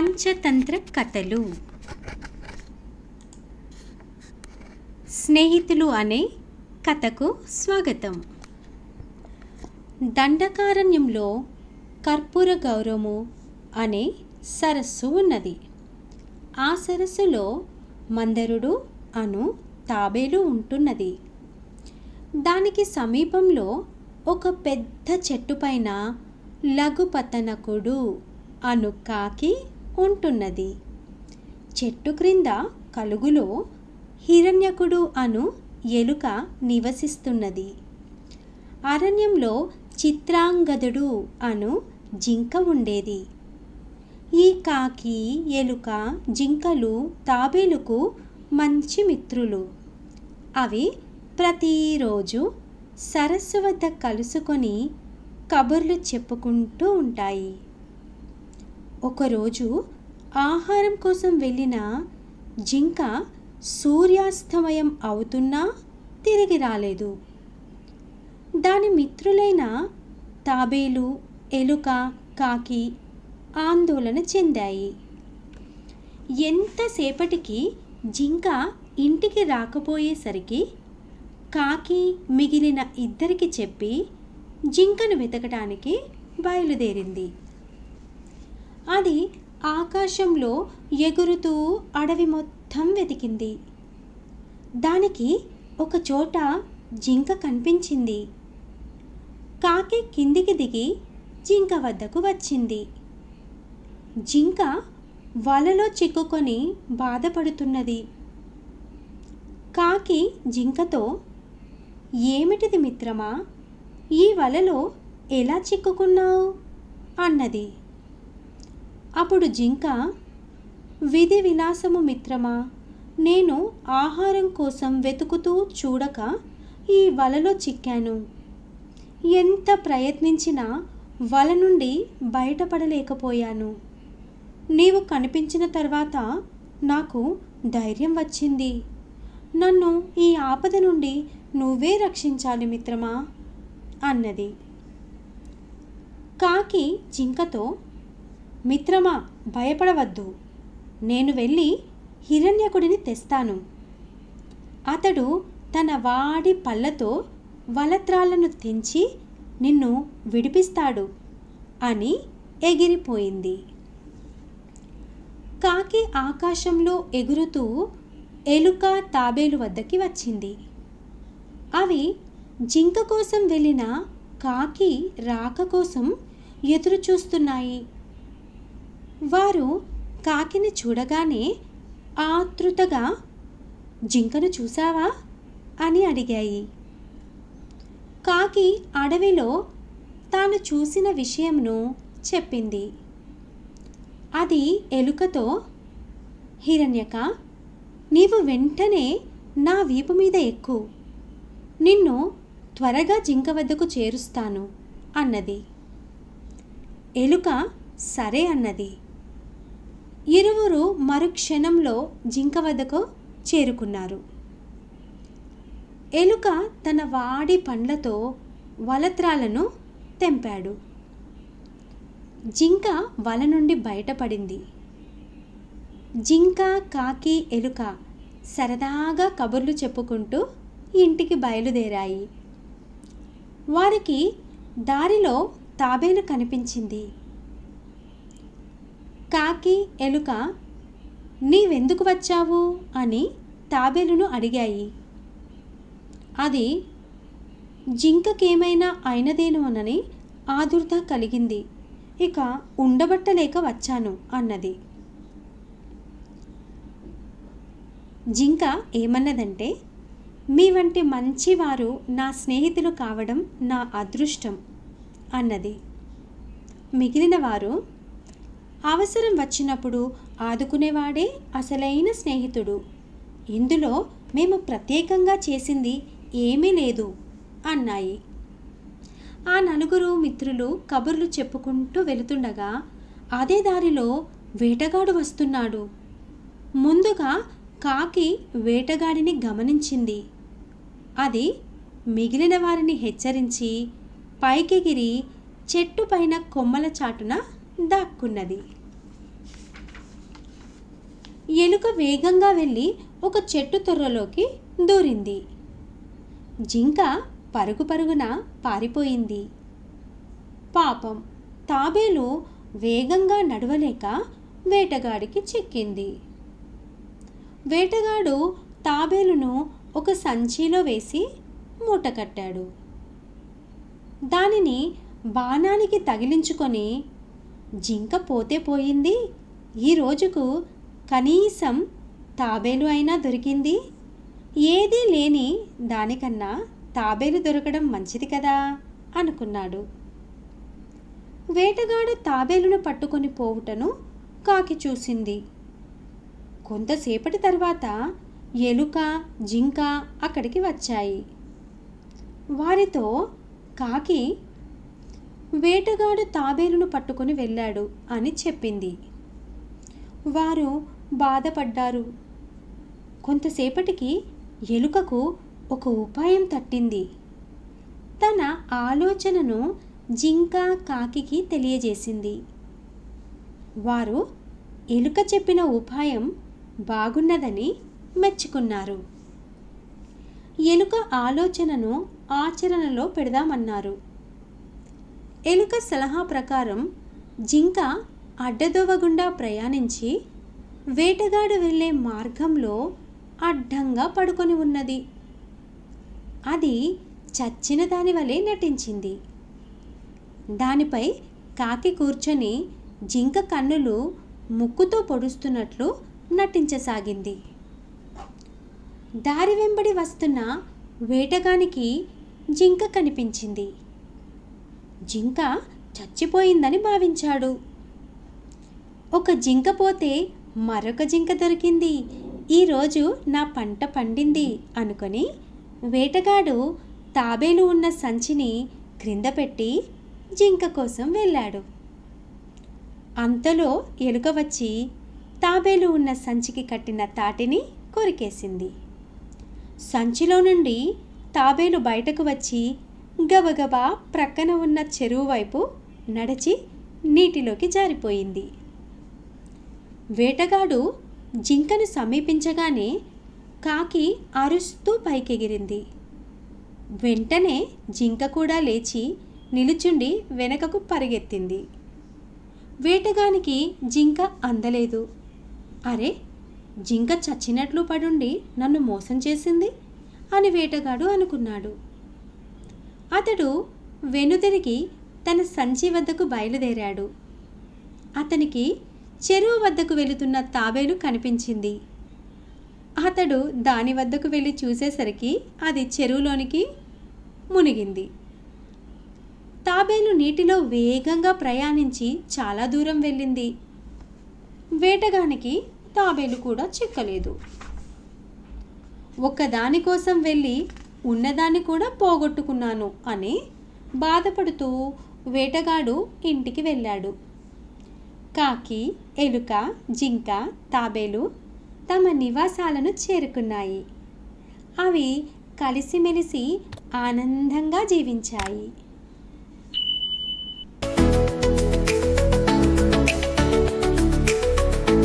పంచతంత్ర కథలు. స్నేహితులు అనే కథకు స్వాగతం. దండకారణ్యంలో కర్పూర గౌరవము అనే సరస్సు ఉన్నది. ఆ సరస్సులో మందరుడు అను తాబేలు ఉంటున్నది. దానికి సమీపంలో ఒక పెద్ద చెట్టు పైన లఘుపతనకుడు అను కాకి ఉంటున్నది. చెట్టు క్రింద కలుగులో హిరణ్యకుడు అను ఎలుక నివసిస్తున్నది. అరణ్యంలో చిత్రాంగదుడు అను జింక ఉండేది. ఈ కాకి ఎలుక జింకలు తాబేలుకు మంచి మిత్రులు. అవి ప్రతిరోజు సరస్సు వద్ద కలుసుకొని కబుర్లు చెప్పుకుంటూ ఉంటాయి. ఒకరోజు ఆహారం కోసం వెళ్ళిన జింక సూర్యాస్తమయం అవుతున్నా తిరిగి రాలేదు. దాని మిత్రులైన తాబేలు ఎలుక కాకి ఆందోళన చెందాయి. ఎంతసేపటికి జింక ఇంటికి రాకపోయేసరికి కాకి మిగిలిన ఇద్దరికి చెప్పి జింకను వెతకడానికి బయలుదేరింది. అది ఆకాశంలో ఎగురుతూ అడవి మొత్తం వెతికింది. దానికి ఒక చోట జింక కనిపించింది. కాకి కిందికి దిగి జింక వద్దకు వచ్చింది. జింక వలలో చిక్కుకొని బాధపడుతున్నది. కాకి జింకతో ఏమిటిది మిత్రమా? ఈ వలలో ఎలా చిక్కుకున్నావు? అన్నది. అప్పుడు జింక విధి విలాసము మిత్రమా నేను ఆహారం కోసం వెతుకుతూ చూడక ఈ వలలో చిక్కాను. ఎంత ప్రయత్నించినా వల నుండి బయటపడలేకపోయాను. నీవు కనిపించిన తర్వాత నాకు ధైర్యం వచ్చింది. నన్ను ఈ ఆపద నుండి నువ్వే రక్షించాలి మిత్రమా? అన్నది. కాకి జింకతో మిత్రమా భయపడవద్దు. నేను వెళ్ళి హిరణ్యకుడిని తెస్తాను. అతడు తన వాడి పళ్ళతో వలత్రాలను తెంచి నిన్ను విడిపిస్తాడు అని ఎగిరిపోయింది. కాకి ఆకాశంలో ఎగురుతూ ఎలుక తాబేలు వద్దకి వచ్చింది. అవి జింక కోసం వెళ్ళిన కాకి రాక కోసం ఎదురు చూస్తున్నాయి వారు కాకిని చూడగానే ఆతృతగా జింకను చూసావా అని అడిగాయి. కాకి అడవిలో తాను చూసిన విషయంను చెప్పింది. అది ఎలుకతో హిరణ్యక నీవు వెంటనే నా వీపు మీద ఎక్కు. నిన్ను త్వరగా జింక వద్దకు చేరుస్తాను అన్నది. ఎలుక సరే అన్నది. ఇరువురు మరుక్షణంలో జింక వద్దకు చేరుకున్నారు. ఎలుక తన వాడి పండ్లతో వలత్రాలను తెంపాడు. జింక వల నుండి బయటపడింది. జింక కాకి ఎలుక సరదాగా కబుర్లు చెప్పుకుంటూ ఇంటికి బయలుదేరాయి. వారికి దారిలో తాబేలు కనిపించింది. కాకి ఎలుక నీవెందుకు వచ్చావు? అని తాబేలును అడిగాయి. అది జింకకేమైనా అయినదేనోనని ఆదుర్త కలిగింది. ఇక ఉండబట్టలేక వచ్చాను అన్నది. జింక ఏమన్నదంటే మీ వంటి మంచివారు నా స్నేహితులు కావడం నా అదృష్టం అన్నది. మిగిలిన వారు అవసరం వచ్చినప్పుడు ఆదుకునేవాడే అసలైన స్నేహితుడు. ఇందులో మేము ప్రత్యేకంగా చేసింది ఏమీ లేదు అన్నాయి. ఆ నలుగురు మిత్రులు కబుర్లు చెప్పుకుంటూ వెళుతుండగా అదే దారిలో వేటగాడు వస్తున్నాడు. ముందుగా కాకి వేటగాడిని గమనించింది. అది మిగిలిన వారిని హెచ్చరించి పైకెగిరి చెట్టు పైన కొమ్మల చాటున దాక్కున్నది. ఎలుక వేగంగా వెళ్ళి ఒక చెట్టు తొర్రలోకి దూరింది. జింక పరుగు పరుగున పారిపోయింది. పాపం తాబేలు వేగంగా నడవలేక వేటగాడికి చిక్కింది. వేటగాడు తాబేలును ఒక సంచిలో వేసి మూటకట్టాడు దానిని బాణానికి తగిలించుకొని జింక పోతే పోయింది. ఈ రోజుకు కనీసం తాబేలు అయినా దొరికింది. ఏదీ లేని దానికన్నా తాబేలు దొరకడం మంచిది కదా అనుకున్నాడు. వేటగాడు తాబేలును పట్టుకొని పోవుటను కాకి చూసింది. కొంతసేపటి తర్వాత ఎలుక జింక అక్కడికి వచ్చాయి. వారితో కాకి వేటగాడు తాబేలును పట్టుకొని వెళ్ళాడు అని చెప్పింది. వారు బాధపడ్డారు. కొంతసేపటికి ఎలుకకు ఒక ఉపాయం తట్టింది. తన ఆలోచనను జింక కాకికి తెలియజేసింది. వారు ఎలుక చెప్పిన ఉపాయం బాగున్నదని మెచ్చుకున్నారు. ఎలుక ఆలోచనను ఆచరణలో పెడదామన్నారు. ఎలుక సలహా ప్రకారం జింక అడ్డదోవ గుండా ప్రయాణించి వేటగాడు వెళ్ళే మార్గంలో అడ్డంగా పడుకొని ఉన్నది. అది చచ్చిన దాని వలె నటించింది. దానిపై కాకి కూర్చొని జింక కన్నులు ముక్కుతో పొడుస్తున్నట్లు నటించసాగింది. దారి వెంబడి వస్తున్న వేటగానికి జింక కనిపించింది. జింక చచ్చిపోయిందని భావించాడు. ఒక జింక పోతే మరొక జింక దొరికింది. ఈరోజు నా పంట పండింది అనుకొని వేటగాడు తాబేలు ఉన్న సంచిని క్రింద పెట్టి జింక కోసం వెళ్ళాడు. అంతలో ఎలుక వచ్చి తాబేలు ఉన్న సంచికి కట్టిన తాటిని కొరికేసింది. సంచిలో నుండి తాబేలు బయటకు వచ్చి గబగబా ప్రక్కన ఉన్న చెరువు వైపు నడిచి నీటిలోకి జారిపోయింది. వేటగాడు జింకను సమీపించగానే కాకి అరుస్తూ పైకెగిరింది. వెంటనే జింక కూడా లేచి నిలుచుండి వెనకకు పరిగెత్తింది. వేటగానికి జింక అందలేదు. అరే జింక చచ్చినట్లు పడుండి నన్ను మోసం చేసింది? అని వేటగాడు అనుకున్నాడు. అతడు వెనుదిరిగి తన సంచి వద్దకు బయలుదేరాడు. అతనికి చెరువు వద్దకు వెళుతున్న తాబేలు కనిపించింది. అతడు దాని వద్దకు వెళ్ళి చూసేసరికి అది చెరువులోనికి మునిగింది. తాబేలు నీటిలో వేగంగా ప్రయాణించి చాలా దూరం వెళ్ళింది. వేటగానికి తాబేలు కూడా చిక్కలేదు. ఒక్కదానికోసం వెళ్ళి ఉన్నదాన్ని కూడా పోగొట్టుకున్నాను అని బాధపడుతూ వేటగాడు ఇంటికి వెళ్ళాడు. కాకి ఎలుక జింక తాబేలు తమ నివాసాలను చేరుకున్నాయి. అవి కలిసిమెలిసి ఆనందంగా జీవించాయి.